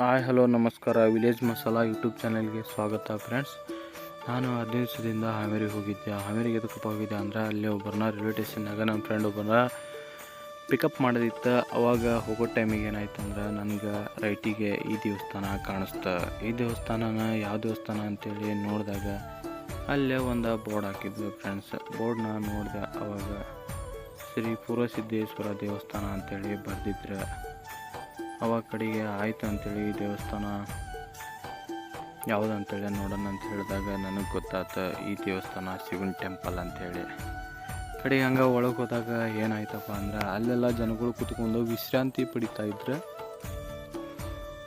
Hi, hello, ನಮಸ್ಕಾರ. Village masala YouTube ಚಾನಲ್ಗೆ ಸ್ವಾಗತ ಫ್ರೆಂಡ್ಸ್. ನಾನು ಹದಿನೈದು ದಿವಸದಿಂದ ಹಾವೇರಿಗೆ ಹೋಗಿದ್ದೆ. ಹಾವೇರಿಗೆ ಎದಕ್ಕಪ್ಪ ಹೋಗಿದ್ದೆ ಅಂದರೆ ಅಲ್ಲಿ ಒಬ್ಬರನ್ನ ರೈಲ್ವೆ ಸ್ಟೇಷನ್ನಾಗ ನಮ್ಮ ಫ್ರೆಂಡ್ ಒಬ್ಬರನ್ನ ಪಿಕಪ್ ಮಾಡೋದಿತ್ತು. ಅವಾಗ ಹೋಗೋ ಟೈಮಿಗೆ ಏನಾಯ್ತು ಅಂದ್ರೆ ನನಗೆ ರೈಟಿಗೆ ಈ ದೇವಸ್ಥಾನ ಕಾಣಿಸ್ತಾ. ಈ ದೇವಸ್ಥಾನನ ಯಾವ ದೇವಸ್ಥಾನ ಅಂತೇಳಿ ನೋಡಿದಾಗ ಅಲ್ಲೇ ಒಂದು ಬೋರ್ಡ್ ಹಾಕಿದ್ವಿ ಫ್ರೆಂಡ್ಸ್. ಬೋರ್ಡ್ನ ನೋಡಿದೆ ಅವಾಗ ಶ್ರೀ ಪೂರ್ವಸಿದ್ದೇಶ್ವರ ದೇವಸ್ಥಾನ ಅಂತೇಳಿ ಬರೆದಿದ್ರೆ. ಅವಾಗ ಕಡೆಗೆ ಆಯ್ತು ಅಂತೇಳಿ ಈ ದೇವಸ್ಥಾನ ಯಾವುದು ಅಂತೇಳಿ ನೋಡೋಣ ಅಂತ ಹೇಳಿದಾಗ ನನಗೆ ಗೊತ್ತಾಯ್ತು ಈ ದೇವಸ್ಥಾನ ಶಿವನ್ ಟೆಂಪಲ್ ಅಂತೇಳಿ. ಕಡೆಗೆ ಹಂಗೆ ಒಳಗೆ ಹೋದಾಗ ಏನಾಯ್ತಪ್ಪ ಅಂದ್ರೆ ಅಲ್ಲೆಲ್ಲ ಜನಗಳು ಕುತ್ಕೊಂಡು ವಿಶ್ರಾಂತಿ ಪಡಿತಾ ಇದ್ರೆ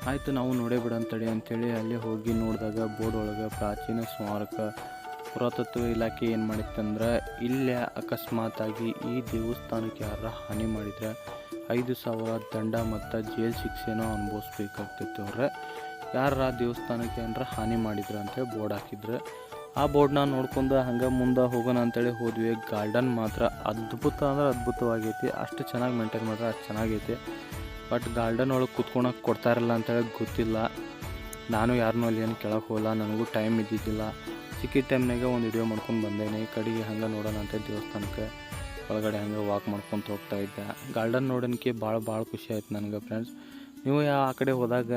ಆಯಿತು ನಾವು ನೋಡೇ ಬಿಡ ಅಂತೇಳಿ ಅಂತೇಳಿ ಅಲ್ಲಿ ಹೋಗಿ ನೋಡಿದಾಗ ಬೋರ್ಡ್ ಒಳಗೆ ಪ್ರಾಚೀನ ಸ್ಮಾರಕ ಪುರಾತತ್ವ ಇಲಾಖೆ ಏನು ಮಾಡಿತ್ತಂದ್ರೆ ಇಲ್ಲೇ ಅಕಸ್ಮಾತಾಗಿ ಈ ದೇವಸ್ಥಾನಕ್ಕೆ ಯಾರ ಹಾನಿ ಮಾಡಿದ್ರೆ ಐದು ಸಾವಿರ ದಂಡ ಮತ್ತು ಜೈಲ್ ಶಿಕ್ಷೆನೂ ಅನುಭವಿಸ್ಬೇಕಾಗ್ತಿತ್ತು ಅವ್ರೆ ಯಾರ ದೇವಸ್ಥಾನಕ್ಕೆ ಏನರ ಹಾನಿ ಮಾಡಿದ್ರು ಅಂತೇಳಿ ಬೋರ್ಡ್ ಹಾಕಿದ್ರು. ಆ ಬೋರ್ಡ್ನ ನೋಡ್ಕೊಂಡು ಹಂಗೆ ಮುಂದೆ ಹೋಗೋಣ ಅಂತೇಳಿ ಹೋದ್ವಿ. ಗಾರ್ಡನ್ ಮಾತ್ರ ಅದ್ಭುತ ಅಂದ್ರೆ ಅದ್ಭುತವಾಗೈತಿ. ಅಷ್ಟು ಚೆನ್ನಾಗಿ ಮೇಂಟೈನ್ ಮಾಡಿದ್ರೆ ಅಷ್ಟು ಚೆನ್ನಾಗೈತಿ. ಬಟ್ ಗಾರ್ಡನ್ ಒಳಗೆ ಕುತ್ಕೊಳಕ್ಕೆ ಕೊಡ್ತಾರಲ್ಲ ಅಂತೇಳಿ ಗೊತ್ತಿಲ್ಲ. ನಾನು ಯಾರನ್ನೂ ಅಲ್ಲಿ ಏನು ಕೆಳಕ್ಕೆ ಹೋಗಲ್ಲ. ನನಗೂ ಟೈಮ್ ಇದ್ದಿದ್ದಿಲ್ಲ. ಸಿಕ್ಕಿದ ಟೈಮ್ನಾಗೆ ಒಂದು ವಿಡಿಯೋ ಮಾಡ್ಕೊಂಡು ಬಂದೇನೆ. ಈ ಕಡೆಗೆ ಹಂಗೆ ನೋಡೋಣ ಅಂತ ದೇವಸ್ಥಾನಕ್ಕೆ. ಒಳಗಡೆ ಹಂಗೆ ವಾಕ್ ಮಾಡ್ಕೊತ ಹೋಗ್ತಾ ಇದ್ದೆ. ಗಾರ್ಡನ್ ನೋಡೋಕ್ಕೆ ಭಾಳ ಭಾಳ ಖುಷಿ ಆಯ್ತು ನನಗೆ ಫ್ರೆಂಡ್ಸ್ ನೀವು ಆ ಕಡೆ ಹೋದಾಗ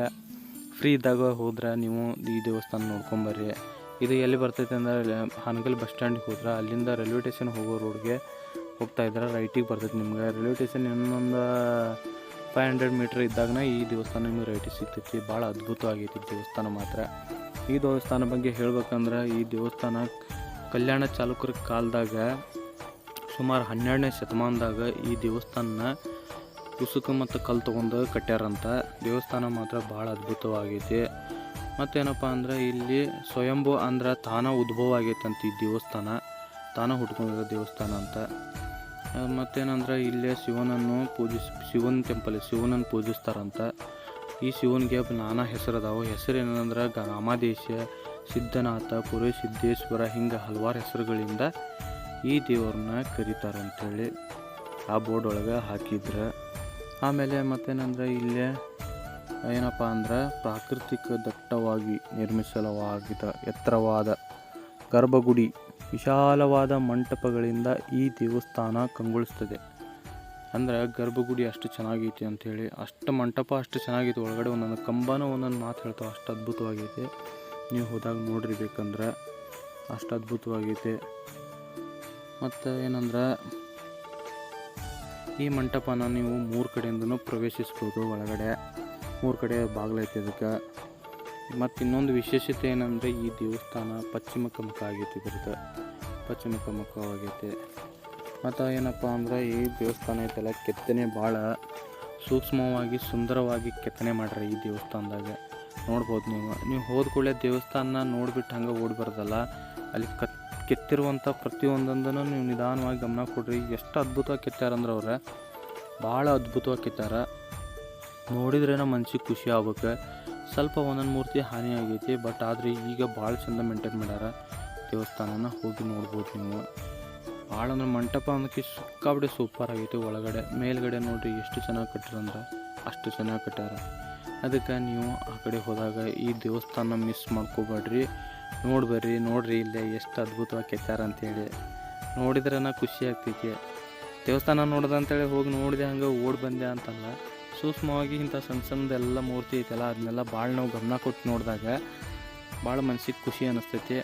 ಫ್ರೀ ಇದ್ದಾಗ ಹೋದ್ರೆ ನೀವು ಈ ದೇವಸ್ಥಾನ ನೋಡ್ಕೊಂಬರ್ರಿ. ಇದು ಎಲ್ಲಿ ಬರ್ತೈತೆ ಅಂದ್ರೆ ಹಾನಗಲ್ ಬಸ್ ಸ್ಟ್ಯಾಂಡಿಗೆ ಹೋದ್ರೆ ಅಲ್ಲಿಂದ ರೈಲ್ವೆ ಸ್ಟೇಷನ್ ಹೋಗೋ ರೋಡ್ಗೆ ಹೋಗ್ತಾ ಇದ್ರೆ ರೈಟಿಗೆ ಬರ್ತೈತೆ ನಿಮ್ಗೆ. ರೈಲ್ವೆ ಸ್ಟೇಷನ್ ಇನ್ನೊಂದು ಫೈವ್ ಹಂಡ್ರೆಡ್ ಮೀಟ್ರ್ ಇದ್ದಾಗನ ಈ ದೇವಸ್ಥಾನ ನಿಮಗೆ ರೈಟಿಗೆ ಸಿಗ್ತೈತಿ. ಭಾಳ ಅದ್ಭುತವಾಗೈತಿ ದೇವಸ್ಥಾನ ಮಾತ್ರ. ಈ ದೇವಸ್ಥಾನ ಬಗ್ಗೆ ಹೇಳ್ಬೇಕಂದ್ರೆ ಈ ದೇವಸ್ಥಾನ ಕಲ್ಯಾಣ ಚಾಲುಕ್ಯರ ಕಾಲದಾಗ ಸುಮಾರು ಹನ್ನೆರಡನೇ ಶತಮಾನದಾಗ ಈ ದೇವಸ್ಥಾನನ ಕುಸುಕ ಮತ್ತು ಕಲ್ಲು ತೊಗೊಂಡು ಕಟ್ಟ್ಯಾರಂತ. ದೇವಸ್ಥಾನ ಮಾತ್ರ ಭಾಳ ಅದ್ಭುತವಾಗೈತಿ. ಮತ್ತೇನಪ್ಪ ಅಂದ್ರೆ ಇಲ್ಲಿ ಸ್ವಯಂಭು ಅಂದ್ರೆ ತಾನ ಉದ್ಭವ ಆಗೈತೆ ಅಂತ ಈ ದೇವಸ್ಥಾನ. ತಾನ ಹುಟ್ಕೊಂಡಿರೋ ದೇವಸ್ಥಾನ ಅಂತ. ಮತ್ತೇನಂದ್ರೆ ಇಲ್ಲೇ ಶಿವನನ್ನು ಪೂಜಿಸ್ ಶಿವನ ಟೆಂಪಲ್ ಶಿವನನ್ನು ಪೂಜಿಸ್ತಾರಂತ. ಈ ಶಿವನಿಗೆ ನಾನಾ ಹೆಸರು ಅದಾವೆ ಹೆಸರು ಏನಂದ್ರೆ ರಾಮಾದೇಶ ಸಿದ್ಧನಾಥ ಪುರೇ ಸಿದ್ದೇಶ್ವರ ಹಿಂಗೆ ಹಲವಾರು ಹೆಸರುಗಳಿಂದ ಈ ದೇವ್ರನ್ನ ಕರೀತಾರೆ ಅಂಥೇಳಿ ಆ ಬೋರ್ಡ್ ಒಳಗೆ ಹಾಕಿದ್ರೆ. ಆಮೇಲೆ ಮತ್ತೇನಂದ್ರೆ ಇಲ್ಲೇ ಏನಪ್ಪ ಅಂದ್ರೆ ಪ್ರಾಕೃತಿಕ ದಟ್ಟವಾಗಿ ನಿರ್ಮಿಸಲಾಗಿದ ಎತ್ತರವಾದ ಗರ್ಭಗುಡಿ ವಿಶಾಲವಾದ ಮಂಟಪಗಳಿಂದ ಈ ದೇವಸ್ಥಾನ ಕಂಗೊಳಿಸ್ತದೆ. ಅಂದ್ರೆ ಗರ್ಭಗುಡಿ ಅಷ್ಟು ಚೆನ್ನಾಗೈತಿ ಅಂಥೇಳಿ ಅಷ್ಟು ಮಂಟಪ ಅಷ್ಟು ಚೆನ್ನಾಗೈತಿ. ಒಳಗಡೆ ಒಂದೊಂದು ಕಂಬನೂ ಒಂದೊಂದು ಮಾತು ಹೇಳ್ತಾವೆ. ಅಷ್ಟು ಅದ್ಭುತವಾಗೈತೆ. ನೀವು ಹೋದಾಗ ನೋಡ್ರಿ ಬೇಕಂದ್ರೆ ಅಷ್ಟು ಅದ್ಭುತವಾಗೈತಿ. ಮತ್ತು ಏನಂದ್ರೆ ಈ ಮಂಟಪನ ನೀವು ಮೂರು ಕಡೆಯಿಂದನೂ ಪ್ರವೇಶಿಸ್ಬೋದು ಒಳಗಡೆ. ಮೂರು ಕಡೆ ಬಾಗಿಲೈತೆ ಇದಕ್ಕೆ. ಮತ್ತು ಇನ್ನೊಂದು ವಿಶೇಷತೆ ಏನಂದರೆ ಈ ದೇವಸ್ಥಾನ ಪಶ್ಚಿಮ ಮುಖ ಆಗೈತಿ ಇದ್ರದ್ದು. ಪಶ್ಚಿಮ ಮುಖವಾಗೈತೆ ಮತ್ತು ಏನಪ್ಪ ಅಂದ್ರೆ ಈ ದೇವಸ್ಥಾನ ಐತಲ್ಲ ಕೆತ್ತನೆ ಭಾಳ ಸೂಕ್ಷ್ಮವಾಗಿ ಸುಂದರವಾಗಿ ಕೆತ್ತನೆ ಮಾಡ್ರಿ ಈ ದೇವಸ್ಥಾನದಾಗ. ನೋಡ್ಬೋದು ನೀವು. ನೀವು ಹೋದ ಕೂಡಲೇ ದೇವಸ್ಥಾನ ನೋಡಿಬಿಟ್ಟು ಹಂಗೆ ಓಡಿ ಬರೋದಲ್ಲ ಅಲ್ಲಿ ಕತ್ ಕೆತ್ತಿರುವಂಥ ಪ್ರತಿಯೊಂದೊಂದನ್ನು ನೀವು ನಿಧಾನವಾಗಿ ಗಮನ ಕೊಡ್ರಿ. ಎಷ್ಟು ಅದ್ಭುತವಾಗಿ ಕೆತ್ತಾರಂದ್ರೆ ಅವ್ರೆ, ಭಾಳ ಅದ್ಭುತವಾಗಿ ಕೆತ್ತಾರ. ನಮ್ಮ ಮನ್ಸಿಗೆ ಖುಷಿ ಆಗ್ಬೇಕು. ಸ್ವಲ್ಪ ಒಂದೊಂದು ಮೂರ್ತಿ ಹಾನಿ ಆಗೈತಿ, ಬಟ್ ಆದರೆ ಈಗ ಭಾಳ ಚಂದ ಮೇಂಟೈನ್ ಮಾಡ್ಯಾರ. ದೇವಸ್ಥಾನನ ಹೋಗಿ ನೋಡ್ಬೋದು ನೀವು. ಭಾಳ ಅಂದ್ರೆ ಮಂಟಪ ಅನ್ನೋಕ್ಕೆ ಸಿಕ್ಕಾಬಿಟ್ಟೆ ಸೂಪರ್ ಆಗೈತಿ ಒಳಗಡೆ. ಮೇಲ್ಗಡೆ ನೋಡ್ರಿ ಎಷ್ಟು ಚೆನ್ನಾಗಿ ಕಟ್ಟಿರಂದ್ರೆ ಅಷ್ಟು ಚೆನ್ನಾಗಿ ಕಟ್ಟಾರ ಅದಕ್ಕೆ ನೀವು ಆ ಕಡೆ ಹೋದಾಗ ಈ ದೇವಸ್ಥಾನ ಮಿಸ್ ಮಾಡ್ಕೋಬೇಡ್ರಿ. ನೋಡ್ಬರ್ರಿ, ನೋಡ್ರಿ ಇಲ್ಲೇ ಎಷ್ಟು ಅದ್ಭುತವಾಗಿ ಕೆತ್ತಾರ ಅಂತೇಳಿ. ನೋಡಿದ್ರನ ಖುಷಿ ಆಗ್ತೈತಿ. ದೇವಸ್ಥಾನ ನೋಡ್ದೆ ಅಂತೇಳಿ ಹೋಗಿ ನೋಡಿದೆ ಹಂಗೆ ಓಡಿ ಬಂದೆ ಅಂತಲ್ಲ, ಸೂಕ್ಷ್ಮವಾಗಿ ಇಂಥ ಸಣ್ಣ ಸಣ್ಣದೆಲ್ಲ ಮೂರ್ತಿ ಐತಲ್ಲ, ಅದನ್ನೆಲ್ಲ ಭಾಳ ನಾವು ಗಮನ ಕೊಟ್ಟು ನೋಡಿದಾಗ ಭಾಳ ಮನ್ಸಿಗೆ ಖುಷಿ ಅನ್ನಿಸ್ತೈತಿ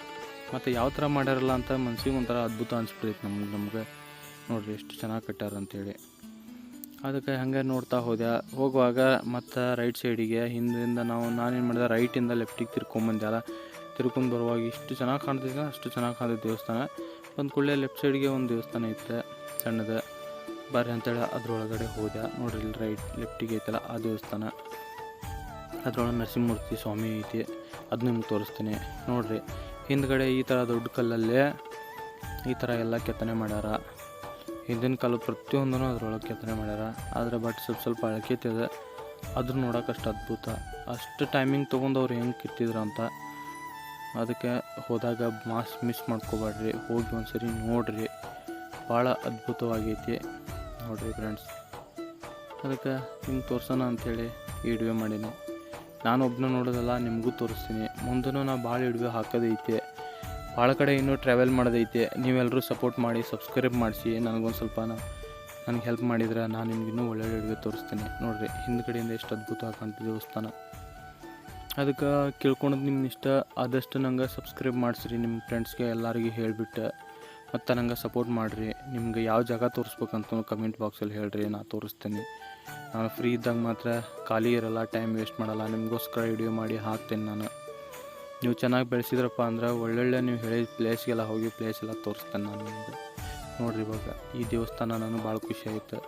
ಮತ್ತು ಯಾವ ಥರ ಮಾಡ್ಯಾರಲ್ಲ ಅಂತ ಮನ್ಸಿಗೆ ಒಂಥರ ಅದ್ಭುತ ಅನಿಸ್ಬಿಡೈತೆ ನಮ್ಗೆ ನಮ್ಗೆ. ನೋಡ್ರಿ ಎಷ್ಟು ಚೆನ್ನಾಗಿ ಕಟ್ಟಾರ ಅಂತೇಳಿ. ಅದಕ್ಕೆ ಹಂಗೆ ನೋಡ್ತಾ ಹೋದೆ. ಹೋಗುವಾಗ ಮತ್ತು ರೈಟ್ ಸೈಡಿಗೆ ಹಿಂದಿಂದ ನಾವು ನಾನೇನು ಮಾಡಿದೆ ರೈಟಿಂದ ಲೆಫ್ಟಿಗೆ ತಿರ್ಕೊಂಬಂದೆ ಅಲ್ಲ. ತಿರ್ಕೊಂಡು ಬರುವಾಗ ಇಷ್ಟು ಚೆನ್ನಾಗಿ ಕಾಣ್ತಿದ್ದೆ ಅಷ್ಟು ಚೆನ್ನಾಗಿ ಕಾಣ್ತಿದ್ದ ದೇವಸ್ಥಾನ. ಒಂದು ಕೂಡಲೇ ಲೆಫ್ಟ್ ಸೈಡ್ಗೆ ಒಂದು ದೇವಸ್ಥಾನ ಇತ್ತು ಸಣ್ಣದು. ಬರ್ರಿ ಅಂತೇಳಿ ಅದರೊಳಗಡೆ ಹೋದೆ. ನೋಡ್ರಿ ಇಲ್ಲಿ ರೈಟ್ ಲೆಫ್ಟಿಗೆ ಐತಲ್ಲ ಆ ದೇವಸ್ಥಾನ. ಅದರೊಳಗೆ ನರಸಿಂಹಮೂರ್ತಿ ಸ್ವಾಮಿ ಐತಿ. ಅದು ನಿಮ್ಗೆ ತೋರಿಸ್ತೀನಿ. ನೋಡ್ರಿ, ಹಿಂದ್ಗಡೆ ಈ ಥರ ದೊಡ್ಡ ಕಲ್ಲಲ್ಲೇ ಈ ಥರ ಎಲ್ಲ ಕೆತ್ತನೆ ಮಾಡ್ಯಾರ. ಹಿಂದಿನ ಕಾಲ ಪ್ರತಿಯೊಂದೂ ಅದ್ರೊಳಗೆ ಕೆತ್ತನೆ ಮಾಡ್ಯಾರ. ಆದರೆ ಬಟ್ ಸ್ವಲ್ಪ ಸ್ವಲ್ಪ ಅಳಕೈತೆ ಅದ್ರ ನೋಡೋಕೆ ಅಷ್ಟು ಅದ್ಭುತ. ಅಷ್ಟು ಟೈಮಿಂಗ್ ತೊಗೊಂಡು ಅವ್ರು ಹೆಂಗೆ ಕಿತ್ತಿದ್ರು ಅಂತ. ಅದಕ್ಕೆ ಹೋದಾಗ ಮಾಸ್ ಮಿಸ್ ಮಾಡ್ಕೋಬೇಡ್ರಿ, ಹೋಗಿ ಒಂದ್ಸರಿ ನೋಡ್ರಿ. ಭಾಳ ಅದ್ಭುತವಾಗೈತಿ ನೋಡ್ರಿ ಫ್ರೆಂಡ್ಸ್ ಅದಕ್ಕೆ ನಿಮ್ಗೆ ತೋರ್ಸೋಣ ಅಂಥೇಳಿ ಈ ವಿಡಿಯೋ ಮಾಡೀನಿ. ನಾನು ಒಬ್ಬನ ನೋಡೋದಲ್ಲ, ನಿಮಗೂ ತೋರಿಸ್ತೀನಿ. ಮುಂದೂ ನಾ ಭಾಳ ವಿಡಿಯೋ ಹಾಕೋದೈತೆ. ಭಾಳ ಕಡೆ ಇನ್ನೂ ಟ್ರಾವೆಲ್ ಮಾಡೋದೈತೆ. ನೀವೆಲ್ಲರೂ ಸಪೋರ್ಟ್ ಮಾಡಿ ಸಬ್ಸ್ಕ್ರೈಬ್ ಮಾಡಿಸಿ. ನನಗೊಂದು ಸ್ವಲ್ಪ ನನಗೆ ಹೆಲ್ಪ್ ಮಾಡಿದ್ರೆ ನಾನು ನಿಮ್ಗೆ ಇನ್ನೂ ಒಳ್ಳೊಳ್ಳೆ ವಿಡಿಯೋ ತೋರಿಸ್ತೀನಿ. ನೋಡಿರಿ, ಹಿಂದ್ಗಡೆಯಿಂದ ಎಷ್ಟು ಅದ್ಭುತ ಕಾಣ್ತದೆ ದೇವಸ್ಥಾನ. ಅದಕ್ಕೆ ಕೇಳ್ಕೊಳೋದು ನಿಮ್ಮ ಇಷ್ಟ ಆದಷ್ಟು ನಂಗೆ ಸಬ್ಸ್ಕ್ರೈಬ್ ಮಾಡಿಸ್ರಿ. ನಿಮ್ಮ ಫ್ರೆಂಡ್ಸ್ಗೆ ಎಲ್ಲರಿಗೂ ಹೇಳಿಬಿಟ್ಟು ಮತ್ತು ನಂಗೆ ಸಪೋರ್ಟ್ ಮಾಡಿರಿ. ನಿಮ್ಗೆ ಯಾವ ಜಾಗ ತೋರಿಸ್ಬೇಕಂತ ಕಮೆಂಟ್ ಬಾಕ್ಸಲ್ಲಿ ಹೇಳ್ರಿ, ನಾ ತೋರಿಸ್ತೀನಿ. ನಾನು ಫ್ರೀ ಇದ್ದಾಗ ಮಾತ್ರ ಖಾಲಿ ಇರಲ್ಲ ಟೈಮ್ ವೇಸ್ಟ್ ಮಾಡಲ್ಲ. ನಿಮಗೋಸ್ಕರ ವಿಡಿಯೋ ಮಾಡಿ ಹಾಕ್ತೇನೆ ನಾನು. ನೀವು ಚೆನ್ನಾಗಿ ಬೆಳೆಸಿದ್ರಪ್ಪ ಅಂದ್ರೆ ಒಳ್ಳೊಳ್ಳೆ ನೀವು ಹೇಳಿದ ಪ್ಲೇಸ್ಗೆಲ್ಲ ಹೋಗಿ ಪ್ಲೇಸ್ ಎಲ್ಲ ತೋರಿಸ್ತೇನೆ ನಾನು ನಿಮಗೆ. ನೋಡಿರಿ ಇವಾಗ ಈ ದೇವಸ್ಥಾನ ನಾನು ಭಾಳ ಖುಷಿ ಆಯಿತು.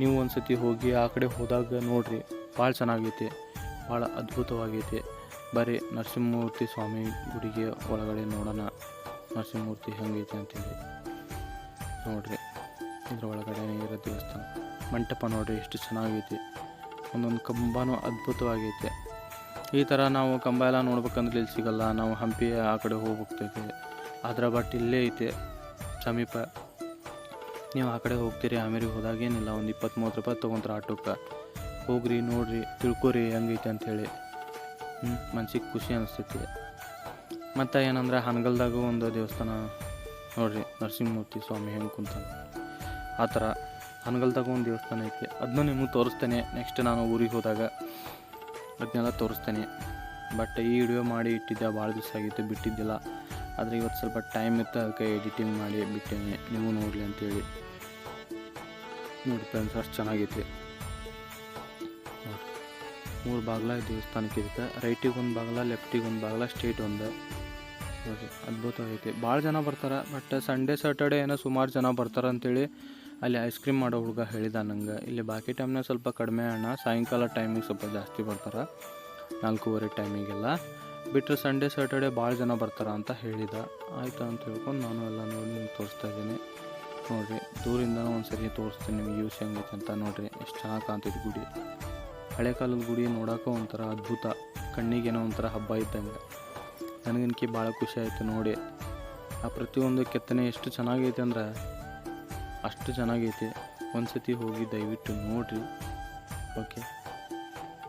ನೀವು ಒಂದು ಸತಿ ಹೋಗಿ ಆ ಕಡೆ ಹೋದಾಗ ನೋಡಿರಿ, ಭಾಳ ಚೆನ್ನಾಗೈತಿ. ಭಾಳ ಅದ್ಭುತವಾಗೈತೆ. ಬರೀ ನರಸಿಂಹಮೂರ್ತಿ ಸ್ವಾಮಿ ಗುಡಿಗೆ ಒಳಗಡೆ ನೋಡೋಣ. ನರಸಿಂಹಮೂರ್ತಿ ಹೆಂಗೈತೆ ಅಂತೇಳಿ. ನೋಡ್ರಿ, ಇದ್ರ ಒಳಗಡೆ ಇರೋ ದೇವಸ್ಥಾನ. ಮಂಟಪ ನೋಡಿರಿ, ಎಷ್ಟು ಚೆನ್ನಾಗೈತಿ. ಒಂದೊಂದು ಕಂಬನೂ ಅದ್ಭುತವಾಗೈತೆ. ಈ ಥರ ನಾವು ಕಂಬ ಎಲ್ಲ ನೋಡ್ಬೇಕಂದ್ರೆ ಇಲ್ಲಿ ಸಿಗಲ್ಲ. ನಾವು ಹಂಪಿ ಆ ಕಡೆ ಹೋಗ್ಬೇಕೈತೆ ಅದರ ಬಟ್ ಇಲ್ಲೇ ಐತೆ, ಸಮೀಪ. ನೀವು ಆ ಕಡೆ ಹೋಗ್ತೀರಿ, ಆಮೇಲೆ ಹೋದಾಗೇನಿಲ್ಲ. ಒಂದು ಇಪ್ಪತ್ತು ಮೂವತ್ತು ರೂಪಾಯಿ ತೊಗೊಂತಾರೆ ಆಟೋಕ್ಕೆ. ಹೋಗ್ರಿ, ನೋಡ್ರಿ, ತಿಳ್ಕೊರಿ ಹೆಂಗೈತೆ ಅಂಥೇಳಿ ಹ್ಞೂ ಮನ್ಸಿಗೆ ಖುಷಿ ಅನಿಸ್ತೈತಿ. ಮತ್ತು ಏನಂದ್ರೆ ಹನಗಲ್ದಾಗ ಒಂದು ದೇವಸ್ಥಾನ ನೋಡ್ರಿ, ನರಸಿಂಹಮೂರ್ತಿ ಸ್ವಾಮಿ ಹೆಂಗೆ ಕುಂತ ಆ ಥರ ಹನಗಲ್ದಾಗ ಒಂದು ದೇವಸ್ಥಾನ ಐತಿ. ಅದನ್ನ ನಿಮಗೆ ತೋರಿಸ್ತೇನೆ ನೆಕ್ಸ್ಟ್ ನಾನು ಊರಿಗೆ ಹೋದಾಗ. ಅದನ್ನೆಲ್ಲ ತೋರಿಸ್ತೇನೆ. ಬಟ್ ಈ ವಿಡಿಯೋ ಮಾಡಿ ಇಟ್ಟಿದ್ದೆ, ಭಾಳ ದಿವಸ ಆಗಿತ್ತು, ಬಿಟ್ಟಿದ್ದಿಲ್ಲ. ಆದರೆ ಇವತ್ತು ಸ್ವಲ್ಪ ಟೈಮ್ ಇತ್ತು, ಅದಕ್ಕೆ ಎಡಿಟಿಂಗ್ ಮಾಡಿ ಬಿಟ್ಟೇನೆ. ನೀವು ನೋಡಲಿ ಅಂತೇಳಿ. ನೋಡಿ ಫ್ರೆಂಡ್ಸ್ ಅಷ್ಟು ಚೆನ್ನಾಗೈತಿ. ಮೂರು ಬಾಗ್ಲ ದೇವಸ್ಥಾನಕ್ಕೆ ಇದಕ್ಕೆ ರೈಟಿಗೆ ಒಂದು ಬಾಗಿಲ, ಲೆಫ್ಟಿಗೆ ಒಂದು ಬಾಗಿಲ, ಸ್ಟ್ರೇಟ್ ಒಂದು. ಓಕೆ, ಅದ್ಭುತವಾಗೈತಿ. ಭಾಳ ಜನ ಬರ್ತಾರೆ, ಬಟ್ ಸಂಡೇ ಸ್ಯಾಟರ್ಡೇ ಏನೋ ಸುಮಾರು ಜನ ಬರ್ತಾರೆ ಅಂತೇಳಿ ಅಲ್ಲಿ ಐಸ್ ಕ್ರೀಮ್ ಮಾಡೋ ಹುಡುಗ ಹೇಳಿದ ನಂಗೆ. ಇಲ್ಲಿ ಬಾಕಿ ಟೈಮ್ನಾಗ ಸ್ವಲ್ಪ ಕಡಿಮೆ ಹಣ ಸಾಯಂಕಾಲ ಟೈಮಿಗೆ ಸ್ವಲ್ಪ ಜಾಸ್ತಿ ಬರ್ತಾರೆ. ನಾಲ್ಕೂವರೆ ಟೈಮಿಗೆಲ್ಲ ಬಿಟ್ಟರೆ ಸಂಡೇ ಸ್ಯಾಟರ್ಡೇ ಭಾಳ ಜನ ಬರ್ತಾರೆ ಅಂತ ಹೇಳಿದ. ಆಯಿತು ಅಂತ ಹೇಳ್ಕೊಂಡು ನಾನು ಎಲ್ಲ ನೋಡಿ ನಿಮ್ಗೆ ತೋರಿಸ್ತಾ ಇದ್ದೀನಿ. ನೋಡಿರಿ ದೂರಿಂದ ಒಂದು ಸರಿ ತೋರಿಸ್ತೀನಿ ನಿಮಗೆ ಯೂಸ್ ಹೆಂಗೈತೆ ಅಂತ ನೋಡಿರಿ. ಎಷ್ಟು ಚೆನ್ನಾಗಿ ಕಾಣ್ತೈತೆ ಗುಡಿ. ಹಳೆ ಕಾಲದ ಗುಡಿ ನೋಡೋಕೆ ಒಂಥರ ಅದ್ಭುತ. ಕಣ್ಣಿಗೇನೋ ಒಂಥರ ಹಬ್ಬ ಇದ್ದಂಗೆ ನನಗನ್ಕಿ ಭಾಳ ಖುಷಿ ಆಯಿತು ನೋಡಿ. ಆ ಪ್ರತಿಯೊಂದು ಕೆತ್ತನೆ ಎಷ್ಟು ಚೆನ್ನಾಗೈತೆ ಅಂದ್ರೆ ಅಷ್ಟು ಚೆನ್ನಾಗೈತೆ. ಒಂದು ಸತಿ ಹೋಗಿ ದಯವಿಟ್ಟು ನೋಡಿರಿ. ಓಕೆ.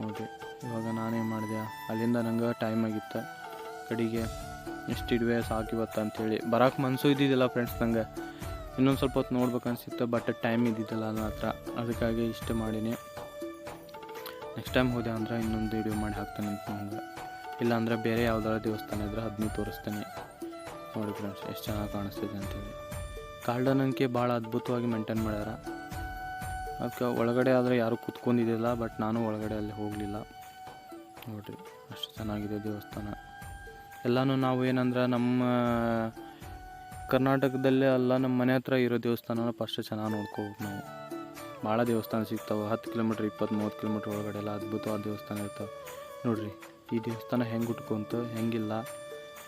ನೋಡಿರಿ ಇವಾಗ ನಾನೇನು ಮಾಡಿದೆ? ಅಲ್ಲಿಂದ ನಂಗೆ ಟೈಮ್ ಆಗಿತ್ತು. ಕಡೆಗೆ ಎಷ್ಟು ಇಡುವೆ ಸಾಕು ಇವತ್ತು ಅಂಥೇಳಿ ಬರೋಕೆ ಮನಸ್ಸು ಇದ್ದಿದ್ದಿಲ್ಲ ಫ್ರೆಂಡ್ಸ್ ನಂಗೆ. ಇನ್ನೊಂದು ಸ್ವಲ್ಪ ಹೊತ್ತು ನೋಡ್ಬೇಕು ಅನ್ಸಿತ್ತು ಬಟ್ ಟೈಮ್ ಇದ್ದಿದ್ದಿಲ್ಲ ನನ್ನ ಹತ್ರ. ಅದಕ್ಕಾಗಿ ಇಷ್ಟು ಮಾಡೀನಿ. ನೆಕ್ಸ್ಟ್ ಟೈಮ್ ಹೋದೆ ಅಂದ್ರೆ ಇನ್ನೊಂದು ವಿಡಿಯೋ ಮಾಡಿ ಹಾಕ್ತಾನೆ ಅಂತ ಇಲ್ಲಾಂದ್ರೆ ಬೇರೆ ಯಾವ್ದಾದ್ರು ದೇವಸ್ಥಾನ ಇದ್ರೆ ಅದನ್ನೂ ತೋರಿಸ್ತೇನೆ. ನೋಡಿ ಫ್ರೆಂಡ್ಸ್ ಎಷ್ಟು ಚೆನ್ನಾಗಿ ಕಾಣಿಸ್ತಿದೆ ಅಂತೇಳಿ ಅಂಕೆ ಭಾಳ ಅದ್ಭುತವಾಗಿ ಮೇಂಟೈನ್ ಮಾಡ್ಯಾರ. ಅದಕ್ಕೆ ಒಳಗಡೆ ಆದರೆ ಯಾರು ಕೂತ್ಕೊಂಡಿದ್ದಿಲ್ಲ ಬಟ್ ನಾನು ಒಳಗಡೆ ಅಲ್ಲಿ ಹೋಗಲಿಲ್ಲ. ನೋಡಿರಿ ಅಷ್ಟು ಚೆನ್ನಾಗಿದೆ ದೇವಸ್ಥಾನ. ಎಲ್ಲನೂ ನಾವು ಏನಂದ್ರೆ ನಮ್ಮ, ಕರ್ನಾಟಕದಲ್ಲೇ ಅಲ್ಲ, ನಮ್ಮ ಮನೆ ಹತ್ರ ಇರೋ ದೇವಸ್ಥಾನನ ಫಸ್ಟ್ ಚೆನ್ನಾಗಿ ನೋಡ್ಕೋಬೇಕು ನಾವು. ಭಾಳ ದೇವಸ್ಥಾನ ಸಿಗ್ತಾವೆ. ಹತ್ತು ಕಿಲೋಮೀಟ್ರ್ ಇಪ್ಪತ್ತು ಮೂವತ್ತು ಕಿಲೋಮೀಟ್ರ್ ಒಳಗಡೆ ಎಲ್ಲ ಅದ್ಭುತವಾದ ದೇವಸ್ಥಾನ ಇರ್ತಾವೆ. ನೋಡಿರಿ, ಈ ದೇವಸ್ಥಾನ ಹೆಂಗೆ ಉಟ್ಕೊಂತು, ಹೆಂಗಿಲ್ಲ,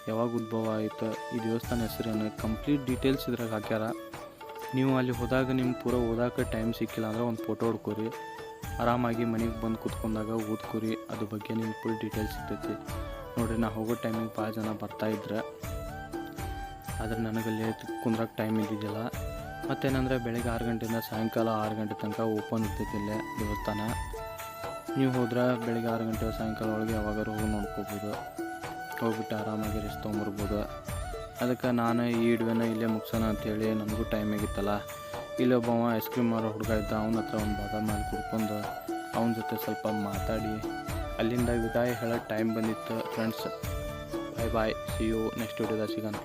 ಯಾವಾಗ ಉದ್ಭವ ಆಯಿತು, ಈ ದೇವಸ್ಥಾನ ಹೆಸರೇನು ಕಂಪ್ಲೀಟ್ ಡೀಟೇಲ್ಸ್ ಇದ್ರಾಗ ಹಾಕ್ಯಾರ. ನೀವು ಅಲ್ಲಿ ಹೋದಾಗ ನಿಮ್ಗೆ ಪೂರ ಓದಾಕ ಟೈಮ್ ಸಿಕ್ಕಿಲ್ಲ ಅಂದ್ರೆ ಒಂದು ಫೋಟೋ ಹೊಡ್ಕೊರಿ. ಆರಾಮಾಗಿ ಮನೆಗೆ ಬಂದು ಕೂತ್ಕೊಂಡಾಗ ಓದ್ಕೊರಿ, ಅದ್ರ ಬಗ್ಗೆ ನಿಮ್ಗೆ ಫುಲ್ ಡೀಟೇಲ್ಸ್ ಸಿಗ್ತೈತಿ. ನೋಡಿರಿ, ನಾ ಹೋಗೋ ಟೈಮಿಗೆ ಭಾಳ ಜನ ಬರ್ತಾಯಿದ್ರೆ ಆದರೆ ನನಗಲ್ಲಿ ಕುಂದ್ರಕ್ಕೆ ಟೈಮ್ ಇದ್ದಿದ್ದಿಲ್ಲ. ಮತ್ತೇನಂದರೆ ಬೆಳಗ್ಗೆ ಆರು ಗಂಟೆಯಿಂದ ಸಾಯಂಕಾಲ ಆರು ಗಂಟೆ ತನಕ ಓಪನ್ ಇರ್ತೈತಿ ಇಲ್ಲೇ ದೇವಸ್ಥಾನ. ನೀವು ಹೋದ್ರೆ ಬೆಳಗ್ಗೆ ಆರು ಗಂಟೆ ಸಾಯಂಕಾಲ ಒಳಗೆ ಯಾವಾಗಾರು ಹೋಗಿ ನೋಡ್ಕೋಬೋದು. ಹೋಗ್ಬಿಟ್ಟು ಆರಾಮಾಗಿ ರೆಸ್ಟ್ ತೊಗೊಂಬರ್ಬೋದು. ಅದಕ್ಕೆ ನಾನು ಈ ಇಡುವೆನ ಇಲ್ಲೇ ಮುಗ್ಸೋಣ ಅಂತೇಳಿ ನನಗೂ ಟೈಮ್ ಆಗಿತ್ತಲ್ಲ. ಇಲ್ಲಿ ಒಬ್ಬವ ಐಸ್ ಕ್ರೀಮ್ ಮಾರೋ ಹುಡುಗ ಇದ್ದ, ಅವನ ಹತ್ರ ಒಂದು ಬಾದಾಮ್ ಮಾಡಿ ಕುಡ್ಕೊಂಡು ಅವನ ಜೊತೆ ಸ್ವಲ್ಪ ಮಾತಾಡಿ. ಅಲ್ಲಿಂದ ವಿದಾಯ ಹೇಳೋ ಟೈಮ್ ಬಂದಿತ್ತು. Friends bye bye see you next ವಿಡಿಯೋದಾಗ ಸಿಗೋಣ.